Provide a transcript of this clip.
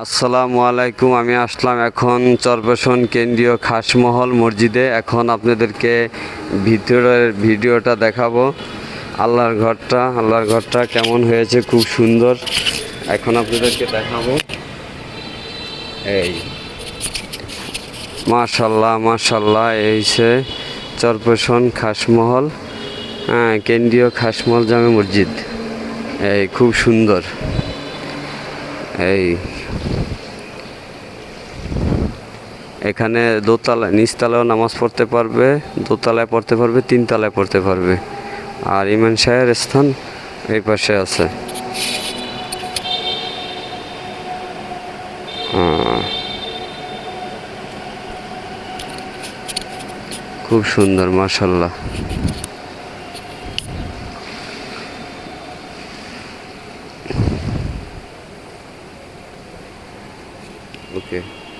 আসসালামু আলাইকুম, আমি আসলাম এখন চরপেশন কেন্দ্রীয় খাসমহল মসজিদে। এখন আপনাদেরকে ভিতরের ভিডিওটা দেখাবো। আল্লাহর ঘরটা আল্লাহর ঘরটা কেমন হয়েছে, খুব সুন্দর। এখন আপনাদেরকে দেখাবো। এই। মাশাল্লাহ মাশাল্লাহ, এই সে চরপেশন খাসমহল হ্যাঁ কেন্দ্রীয় খাসমহল জামে মসজিদ। এই, খুব সুন্দর। এই, এখানে দোতলা নিচতলায় নামাজ পড়তে পারবে, দোতলায় পড়তে পারবে, তিনতলায় পড়তে পারবে। আর ইমান শাহের স্থান এই পাশে আছে। খুব সুন্দর মার্শাল্লাহ okay.